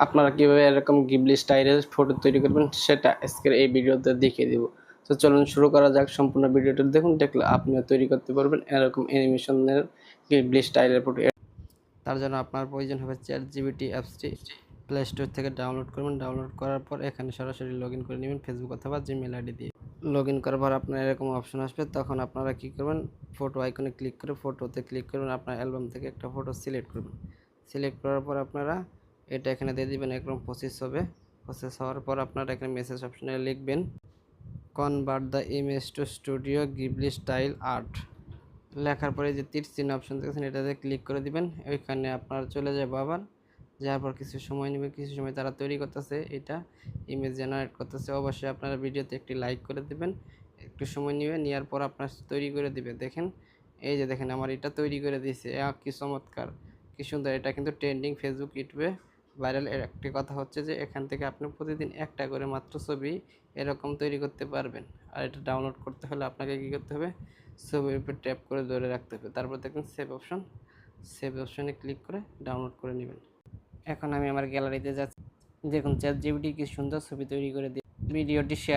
আপনারা কীভাবে এরকম গিবলি স্টাইলের ফটো তৈরি করবেন সেটা আজকের এই ভিডিওতে দেখিয়ে দিব। তো চলুন শুরু করা যাক, সম্পূর্ণ ভিডিওটা দেখুন, দেখলে আপনিও তৈরি করতে পারবেন এরকম অ্যানিমেশনের গিবলি স্টাইলের ফটো তার জন্য আপনার প্রয়োজন হবে চ্যাট জিবিটি অ্যাপসটি প্লে স্টোর থেকে ডাউনলোড করবেন। ডাউনলোড করার পর এখানে সরাসরি লগ করে নেবেন ফেসবুক অথবা জিমেল আইডি দিয়ে। লগ ইন করার পর আপনার এরকম অপশন আসবে, তখন আপনারা কী করবেন? ফটো আইকনে ক্লিক করে ফটোতে ক্লিক করবেন, আপনার অ্যালবাম থেকে একটা ফটো সিলেক্ট করবেন। সিলেক্ট করার পর আপনারা এটা এখানে দিয়ে দিবেন একদম প্রসেস হবে। প্রসেস হওয়ার পর আপনারা এখানে মেসেজ অপশনে লিখবেন convert the image to Studio Ghibli style art লেখার পরে যে তীর চিহ্ন অপশন দেখেছেন এটাতে ক্লিক করে দিবেন। ওইখানে আপনার চলে যাবে আবার। যাওয়ার পর কিছু সময় নেবে, কিছু সময় তারা তৈরি করতেছে এটা ইমেজ জেনারেট করতেছে। অবশ্যই আপনারা ভিডিওতে একটি লাইক করে দেবেন। একটু সময় নেবে, নেওয়ার পর আপনার তৈরি করে দিবে। দেখেন, এই যে দেখেন আমার এটা তৈরি করে দিয়েছে। কি চমৎকার, কি সুন্দর। এটা কিন্তু ট্রেন্ডিং ফেসবুক ইউটিউবে ভাইরাল এর একটি কথা হচ্ছে যে, এখান থেকে আপনি প্রতিদিন একটা করে মাত্র ছবি এরকম তৈরি করতে পারবেন। আর এটা ডাউনলোড করতে হলে আপনাকে কী করতে হবে? ছবির উপর ট্যাপ করে ধরে রাখতে হবে। তারপর দেখুন সেভ অপশন সেভ অপশনে ক্লিক করে ডাউনলোড করে নেবেন। এখন আমি আমার গ্যালারিতে যাচ্ছি। দেখুন চ্যাট জিবিটি কি সুন্দর ছবি তৈরি করে দিয়ে ভিডিওটি শেয়ার